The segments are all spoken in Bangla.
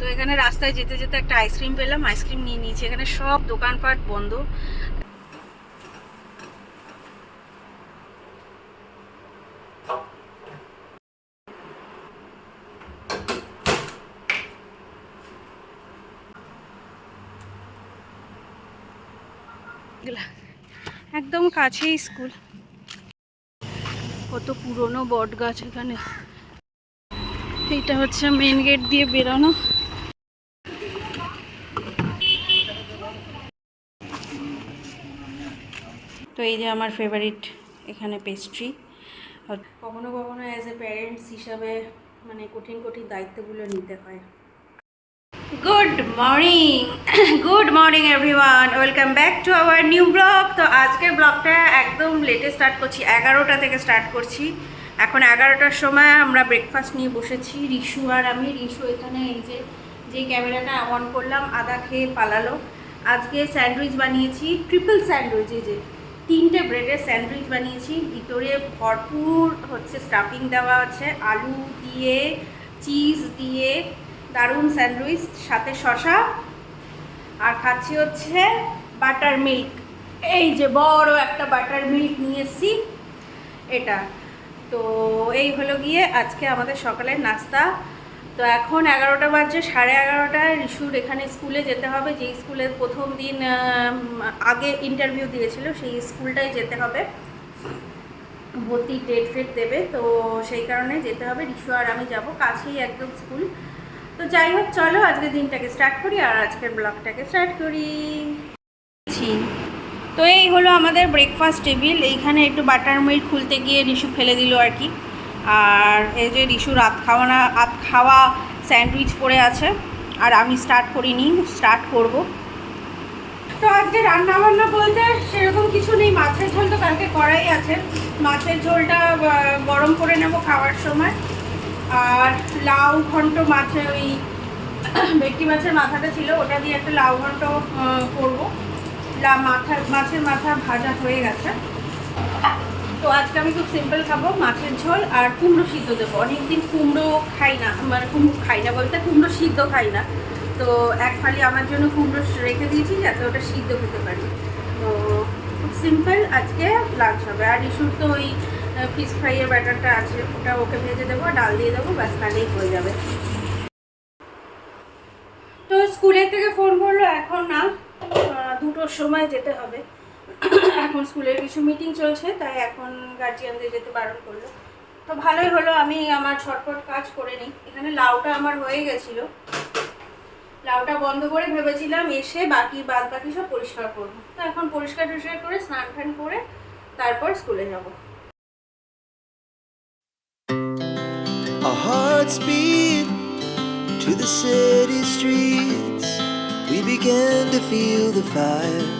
তো এখানে রাস্তায় যেতে যেতে একটা আইসক্রিম পেলাম, আইসক্রিম নিয়ে নিয়েছি। এখানে সব দোকানপাট বন্ধ। একদম কাছেই স্কুল। কত পুরনো বট গাছ এখানে। এইটা হচ্ছে মেন গেট দিয়ে বেরোনো। তো এই যে আমার ফেভারিট এখানে পেস্ট্রি কখনো কখনো অ্যাজ এ প্যারেন্টস হিসাবে মানে কঠিন কঠিন দায়িত্বগুলো নিতে হয়। Good morning good morning everyone welcome back to our new blog তো আজকের ব্লগটা একদম লেটে স্টার্ট করছি এগারোটা থেকে স্টার্ট করছি। এখন এগারোটার সময় আমরা ব্রেকফাস্ট নিয়ে বসেছি রিশু আর আমি। রিশু এখানে এই যে যে ক্যামেরাটা অন করলাম আদা খেয়ে পালালো। আজকে স্যান্ডউইচ বানিয়েছি ট্রিপল স্যান্ডউইচ এই যে। তিনটে ব্রেডের স্যান্ডউইচ বানিয়েছি। ভিতরে ভরপুর হচ্ছে স্টাফিং দেওয়া আছে। আলু দিয়ে চিজ দিয়ে, দারুণ স্যান্ডউইচ সাথে শশা আর খাচ্ছি হচ্ছে বাটার মিল্ক এই যে বড় একটা বাটার মিল্ক নিয়ে এসছি এটা। তো এই হলো গিয়ে আজকে আমাদের সকালের নাস্তা। তো এখন এগারোটা বাজছে, সাড়ে এগারোটায় রিশুর এখানে স্কুলে যেতে হবে। যেই স্কুলের প্রথম দিন আগে ইন্টারভিউ দিয়েছিল, সেই স্কুলটাই যেতে হবে। ভর্তি ডেট ফেট দেবে, তো সেই কারণে যেতে হবে। রিশু আর আমি যাব কাছেই একদম স্কুল। তো যাই হোক, চলো আজকে দিনটাকে স্টার্ট করি আর আজকের ব্লগটাকে স্টার্ট করি। তো এই হলো আমাদের ব্রেকফাস্ট টেবিল এইখানে একটু বাটার মিল্ক খুলতে গিয়ে রিশু ফেলে দিল আর কি। আর এই যে রিশু রাত খাওয়া না রাত খাওয়া স্যান্ডউইচ পড়ে আছে, আর আমি স্টার্ট করিনি স্টার্ট করব। তো আজকে রান্না বান্না বলতে সেরকম কিছু নেই, মাছের ঝোল তো কালকে করাই আছে। মাছের ঝোলটা গরম করে নেব খাওয়ার সময়। আর লাউ ঘন্ট মাছের ওই ভেটকি মাছের মাথাটা ছিল, ওটা দিয়ে একটা লাউ ঘন্ট করব। মাথা, মাছের মাথা ভাজা হয়ে গেছে। তো আজকে আমি খুব সিম্পল খাব, মাছের ঝোল আর কুমড়ো সিদ্ধ দেবো। অনেকদিন কুমড়ো খাই না মানে কুমড়ো খাই না বলতে, কুমড়ো সিদ্ধ খাই না। তো এক ফালি আমার জন্য কুমড়ো রেখে দিয়েছি যাতে ওটা সিদ্ধ খেতে পারি। তো খুব সিম্পল আজকে লাঞ্চ হবে। আর ইস্যুর তো ওই ফিশ ফ্রাইয়ের ব্যাটারটা আছে, ওটা ওকে ভেজে দেবো, ডাল দিয়ে দেবো, ব্যাস, তাহলেই হয়ে যাবে। তো স্কুলের থেকে ফোন করল, এখন না দুটোর সময় যেতে হবে। এখন স্কুলের কিছু মিটিং চলছে, তাই এখন গার্জিয়ানদের যেতে বারণ করল। তো ভালোই হলো, আমি আমার ছটপট কাজ করে নিই। এখানে লাউটা আমার হয়ে গেছিল। লাউটা বন্ধ করে ভেবেছিলাম এসে বাকি বাদ বাকি সব পরিষ্কার করব। তো এখন পরিষ্কার টরিষ্কার করে স্নান টান করে তারপর স্কুলে যাব। Our hearts beat to the city streets. We began to feel the fire.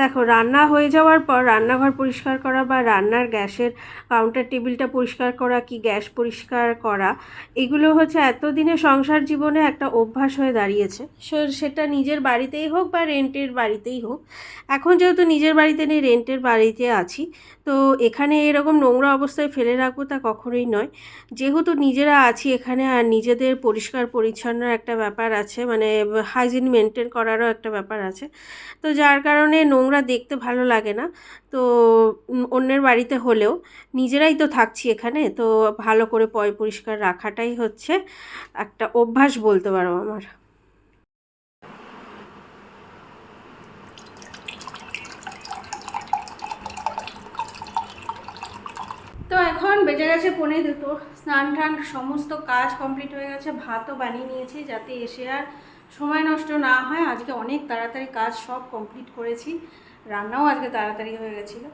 দেখো, রান্না হয়ে যাওয়ার পর রান্নাঘর পরিষ্কার করা বা রান্নার গ্যাসের কাউন্টার টেবিলটা পরিষ্কার করা কি গ্যাস পরিষ্কার করা, এগুলো হচ্ছে এতদিনে সংসার জীবনে একটা অভ্যাস হয়ে দাঁড়িয়েছে। সেটা নিজের বাড়িতেই হোক বা রেন্টের বাড়িতেই হোক, এখন যেহেতু নিজের বাড়িতে নেই রেন্টের বাড়িতে আছি, তো এখানে এরকম নোংরা অবস্থায় ফেলে রাখব তা কখনোই নয়। যেহেতু নিজেরা আছি এখানে আর নিজেদের পরিষ্কার পরিচ্ছন্ন একটা ব্যাপার আছে মানে হাইজিন মেনটেন করারও একটা ব্যাপার আছে, তো যার কারণে নোংরা দেখতে ভালো লাগে না। তো অন্যের বাড়িতে হলেও নিজেরাই তো থাকছি এখানে, তো ভালো করে পয় পরিষ্কার রাখাটাই হচ্ছে একটা অভ্যাস বলতে পারো আমার। তো এখন বেজে গেছে পনেরো দুটো স্নান টান সমস্ত কাজ কমপ্লিট হয়ে গেছে, ভাতও বানিয়ে নিয়েছি যাতে এসে আর সময় নষ্ট না হয়, আজকে অনেক তাড়াতাড়ি কাজ সব কমপ্লিট করেছি, রান্নাও আজকে তাড়াতাড়ি হয়ে গেছিল।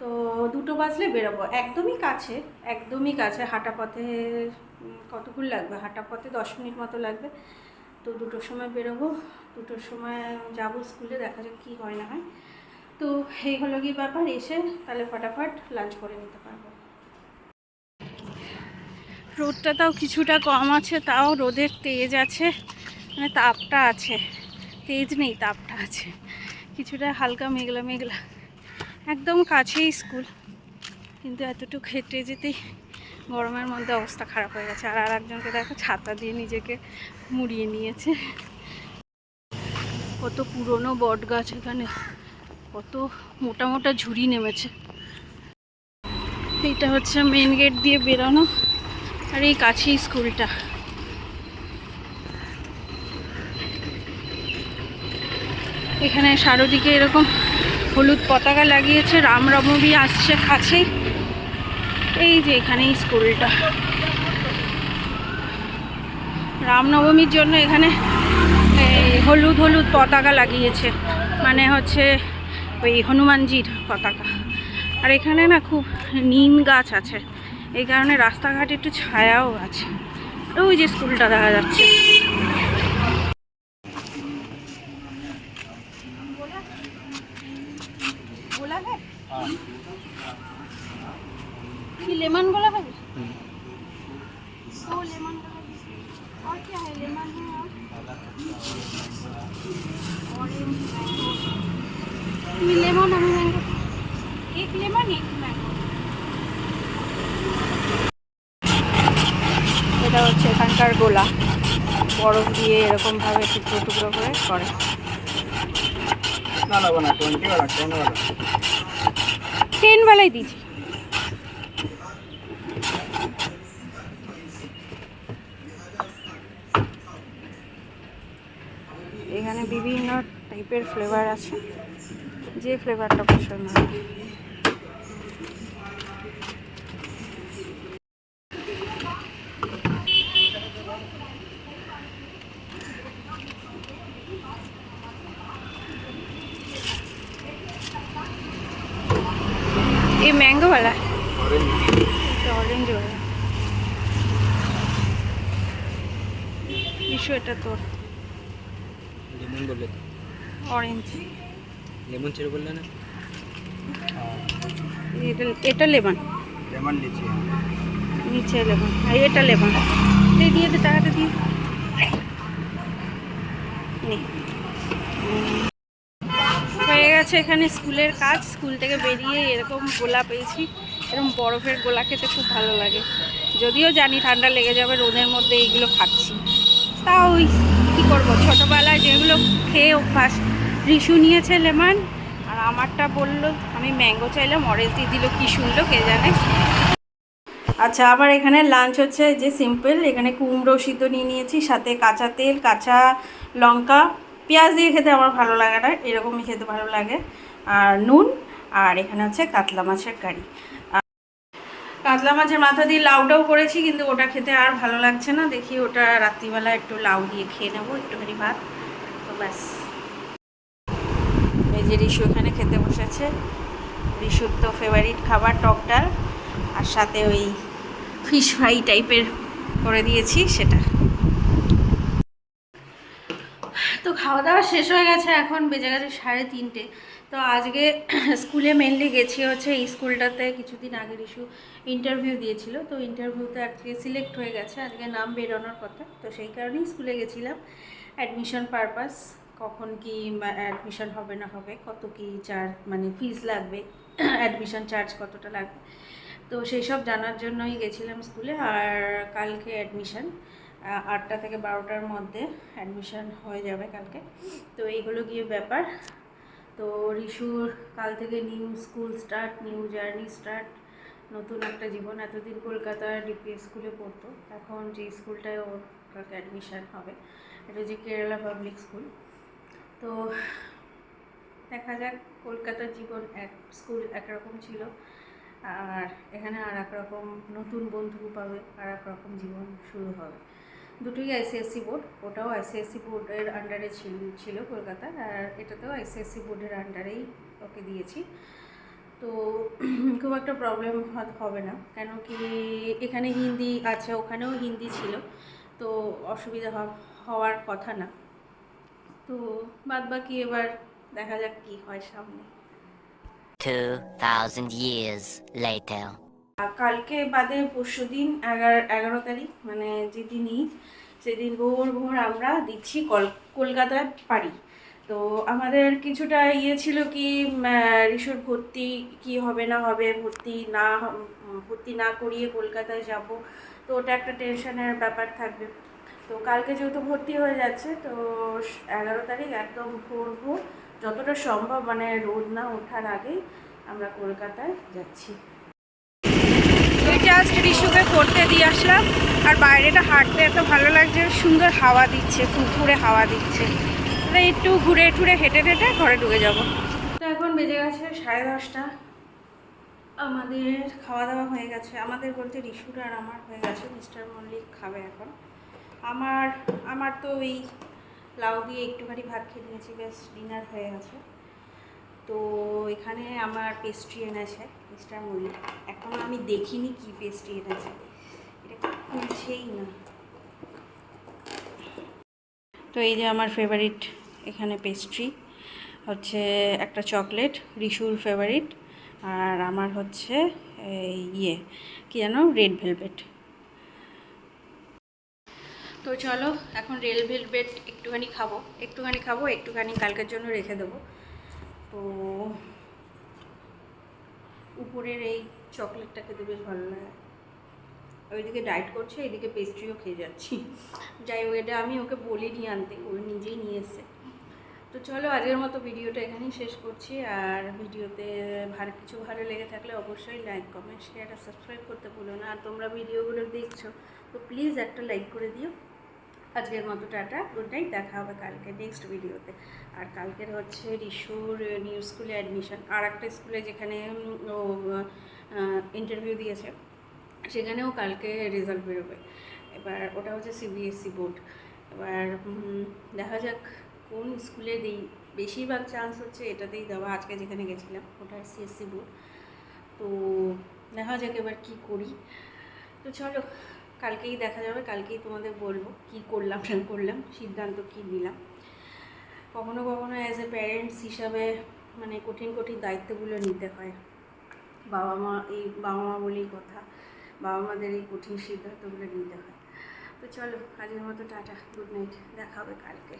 তো দুটো বাজলে বেরোবো, একদমই কাছে একদমই কাছে হাঁটা পথে কতক্ষণ লাগবে? হাঁটা পথে দশ মিনিট মতো লাগবে। তো দুটোর সময় বেরোবো, দুটোর সময় যাব স্কুলে, দেখা যাক কী হয় না হয়। তো এই হলো কি ব্যাপার, এসে তাহলে ফটাফট লাঞ্চ করে নিতে পারব। রোদটা তাও কিছুটা কম আছে, তাও রোদের তেজ আছে। মানে তাপটা আছে, তেজ নেই, তাপটা আছে। কিছুটা হালকা মেঘলা মেঘলা। একদম কাছেই স্কুল। কিন্তু এতটুকু হেঁটে যেতেই গরমের মধ্যে অবস্থা খারাপ হয়ে গেছে। আর আর একজনকে দেখো, ছাতা দিয়ে নিজেকে মুড়িয়ে নিয়েছে। কত পুরনো বট গাছ এখানে। কত মোটা মোটা ঝুড়ি নেমেছে। এইটা হচ্ছে মেন গেট দিয়ে বেরোনো। আর এই কাছেই স্কুলটা। এখানে চারোদিকে এরকম হলুদ পতাকা লাগিয়েছে, রাম রামনবমী আসছে কাছেই এই যে এখানেই স্কুলটা। রামনবমীর জন্য এখানে এই হলুদ হলুদ পতাকা লাগিয়েছে। মানে হচ্ছে ওই হনুমানজির পতাকা। আর এখানে না খুব নিম গাছ আছে। এই কারণে রাস্তাঘাটে একটু ছায়াও আছে। ওই যে স্কুলটা দেখা যাচ্ছে। लेमन गोला है तो लेमन गोला भी- और क्या है लेमन है और ऑरेंज मैंगो ये लेमन हमें मैंगो एक लेमन एक मैंगो এটা হচ্ছে এখানকার গোলা বরফ দিয়ে এরকমভাবে টুকরো টুকরো করে করে ना ना बना ट्वेंटी वाला टेन वाला টেন বেলায় দিয়েছি এখানে বিভিন্ন টাইপের ফ্লেভার আছে যে ফ্লেভারটা পছন্দ হয় ये मैंगो वाला है এটা অরেঞ্জ वाला ইস্যু এটা তোর লেমন বললে অরেঞ্জ লেমন চেরি বললে না? এটা এটা লেমন। লেমন নিচে হ্যাঁ। নিচে লেমন আর এটা লেমন। এই দিয়ে দে টাকাটা দিয়ে। হয়ে গেছে এখানে স্কুলের কাজ। স্কুল থেকে বেরিয়ে এরকম গোলা পেয়েছি। এরকম বরফের গোলা খেতে খুব ভালো লাগে। যদিও জানি ঠান্ডা লেগে যাবে রোদের মধ্যে এইগুলো খাচ্ছি। তাও ওই করব। ছোটোবেলায় যেগুলো খেয়ে অভ্যাস রিশু নিয়েছে লেমন, আর আমারটা বলল, আমি ম্যাঙ্গো চাইলাম, অরেঞ্জ দিয়ে দিল, কী শুনলো কে জানে? আচ্ছা আমার এখানে লাঞ্চ হচ্ছে যে সিম্পল এখানে কুমড়ো সিদ্ধ নিয়ে নিয়েছি, সাথে কাঁচা তেল, কাঁচা লঙ্কা। পেঁয়াজ দিয়ে খেতে আমার ভালো লাগে না, এরকমই খেতে ভালো লাগে। আর নুন, আর এখানে হচ্ছে কাতলা মাছের কারি। কাতলা মাছের মাথা দিয়ে লাউটাও করেছি, কিন্তু ওটা খেতে আর ভালো লাগছে না। দেখি ওটা রাত্রিবেলা একটু লাউ দিয়ে খেয়ে নেব, একটুখানি ভাত। তো ব্যাস। এই যে এখানে খেতে বসেছে। রিশুর তো ফেভারিট খাবার টক ডাল, আর সাথে ওই ফিশ ফ্রাই টাইপের করে দিয়েছি সেটা। তো খাওয়া দাওয়া শেষ হয়ে গেছে, এখন বেজে গেছে সাড়ে তিনটে। তো আজকে স্কুলে মেনলি গেছি হচ্ছে এই স্কুলটাতে কিছুদিন আগে ইস্যু ইন্টারভিউ দিয়েছিল। তো ইন্টারভিউতে আজকে সিলেক্ট হয়ে গেছে, আজকে নাম বেরোনোর কথা। তো সেই কারণেই স্কুলে গেছিলাম। অ্যাডমিশন পারপাস কখন কি অ্যাডমিশন হবে না হবে, কত কি চার্জ মানে ফিস লাগবে অ্যাডমিশন চার্জ কতটা লাগবে। তো সেই সব জানার জন্যই গেছিলাম স্কুলে। আর কালকে অ্যাডমিশন আটটা থেকে বারোটার মধ্যে অ্যাডমিশন হয়ে যাবে কালকে। তো এইগুলো গিয়ে ব্যাপার। তো রিশুর কাল থেকে new school start, new journey start, নতুন একটা জীবন। এতদিন কলকাতার ডিপিএস স্কুলে পড়তো, এখন যে স্কুলটায় ওর কালকে অ্যাডমিশান হবে, এটা হচ্ছে কেরালা পাবলিক স্কুল তো দেখা যাক কলকাতার জীবন এক, স্কুল একরকম ছিল, আর এখানে আর এক রকম নতুন বন্ধু পাবে আর এক রকম জীবন শুরু হবে। দুটোই আইসিএসসি বোর্ড ওটাও আইসিএসসি বোর্ডের আন্ডারে ছিল কলকাতার আর এটাতেও আইসিএসসি বোর্ডের আন্ডারেই ওকে দিয়েছি। তো খুব একটা প্রবলেম হবে না কেন কি এখানে হিন্দি আছে ওখানেও হিন্দি ছিল তো অসুবিধা হওয়ার কথা না। তো বাদ বাকি এবার দেখা যাক কি হয় সামনে। 2,000 years later. কালকে বাদে পরশু দিন এগারো এগারো তারিখ মানে যেদিনই সেদিন ভোর ভোর আমরা দিচ্ছি কল কলকাতায় পারি তো আমাদের কিছুটা ইয়ে ছিল কি ঋষুর ভর্তি কি হবে না হবে, ভর্তি না ভর্তি না করিয়ে কলকাতায় যাব, তো ওটা একটা টেনশনের ব্যাপার থাকবে। তো কালকে যেহেতু ভর্তি হয়ে যাচ্ছে, তো এগারো তারিখ একদম ভোর ভোর, যতটা সম্ভব মানে রোদ না ওঠার আগেই আমরা কলকাতায় যাচ্ছি। জাস্ট রিশুকে পড়তে দিয়ে আসলাম। আর বাইরেটা হাঁটতে এত ভালো লাগছে, সুন্দর হাওয়া দিচ্ছে, ফুরফুরে হাওয়া দিচ্ছে। তো একটু ঘুরে টুরে হেঁটে হেঁটে ঘরে ঢুকে যাব। তো এখন বেজে গেছে সাড়ে দশটা। আমাদের খাওয়া দাওয়া হয়ে গেছে। আমাদের বলতে রিশুর আর আমার হয়ে গেছে। মিস্টার মল্লিক খাবে এখন। আমার আমার তো এই লাউ দিয়ে একটুখানি ভাত খেয়ে নিয়েছি বেশ ডিনার হয়ে গেছে। তো এখানে আমার পেস্ট্রি এনেছে। মিস্টার মল্লিক এখনও আমি দেখিনি কি এনেছে এটা খুলছেই না। তো এই যে আমার ফেভারিট এখানে পেস্ট্রি হচ্ছে একটা চকলেট রিশুর ফেভারিট আর আমার হচ্ছে ইয়ে কী যেন রেড ভেলভেট তো চলো, এখন রেল ভেলভেট একটুখানি খাব। একটুখানি খাব, একটুখানি কালকের জন্য রেখে দেবো। তো উপরের এই চকলেটটা খেতে বেশ ভালো লাগে। ওইদিকে ডায়েট করছে এদিকে পেস্ট্রিও খেয়ে যাচ্ছি। যাই হোক, এটা আমি ওকে বলিনি আনতে, ও নিজেই নিয়ে এসছে। তো চলো, আজকের মতো ভিডিওটা এখানেই শেষ করছি। আর ভিডিওতে ভালো কিছু ভালো লেগে থাকলে অবশ্যই লাইক কমেন্ট শেয়ার আর সাবস্ক্রাইব করতে ভুলো না। আর তোমরা ভিডিওগুলো দেখছ, তো প্লিজ একটা লাইক করে দিও। আজকের মতো টাটা গুড নাইট দেখা হবে কালকে নেক্সট ভিডিওতে আর কালকের হচ্ছে রিশুর নিউ স্কুলে অ্যাডমিশন আর একটা স্কুলে যেখানে ও ইন্টারভিউ দিয়েছে, সেখানেও কালকে রেজাল্ট বেরোবে। এবার ওটা হচ্ছে সিবিএসসি বোর্ড এবার দেখা যাক কোন স্কুলে দিই। বেশিরভাগ চান্স হচ্ছে এটাতেই দেওয়া, আজকে যেখানে গেছিলাম, ওটা সিএসসি বোর্ড তো দেখা যাক এবার কী করি। তো চলো কালকেই দেখা যাবে, কালকেই তোমাদের বলব কি করলাম, না করলাম, সিদ্ধান্ত কি নিলাম। কখনো কখনো অ্যাজ এ প্যারেন্টস হিসাবে মানে কঠিন কঠিন দায়িত্বগুলো নিতে হয়। বাবা মা, এই বাবা মা বলেই কথা, বাবা মাদের এই কঠিন সিদ্ধান্তগুলো নিতে হয়। তো চলো, আজকের মতো টাটা গুড নাইট দেখা হবে কালকে।